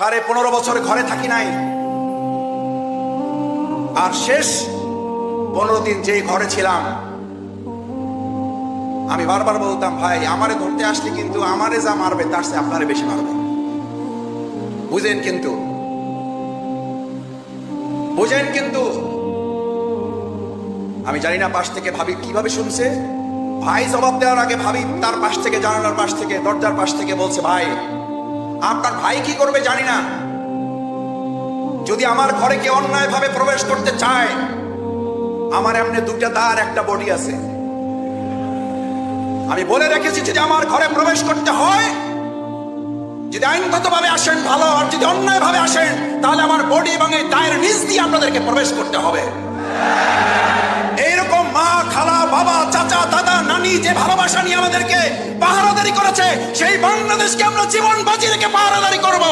সাড়ে পনেরো বছর ঘরে থাকি নাই। আর শেষ পনেরো দিন যেই ঘরে ছিলাম, আমি বারবার বলতাম, ভাই, আমারে ধরতে আসলে কিন্তু আমারে যা মারবে, তার চেয়ে আপনারে বেশি মারবে। বুঝেন কিন্তু? বুঝেন কিন্তু? আমি জানি না পাশ থেকে ভাবি কীভাবে শুনছে। ভাই জবাব দেওয়ার আগে ভাবি তার পাশ থেকে, জানালার পাশ থেকে, দরজার পাশ থেকে বলছে, ভাই আপনার ভাই কি করবে জানি না। যদি আমার ঘরে কেউ অন্যায় ভাবে প্রবেশ করতে চায়, আমার এমনি দুটা দাঁড় একটা বডি আছে। আমি বলে রেখেছি যদি আমার ঘরে প্রবেশ করতে হয়, যদি আইনগত ভাবে আসেন ভালো, আর যদি অন্যায় ভাবে আসেন, তাহলে আমার বডি এবং এই দায়ের নিচ দিয়ে আপনাদেরকে প্রবেশ করতে হবে। দাদা যে ভালোবাসা নিয়ে আমাদেরকে পাহারাদারি করেছে, সেই বাংলাদেশকে আমরা জীবন বাজি রেখে পাহারাদারি করব।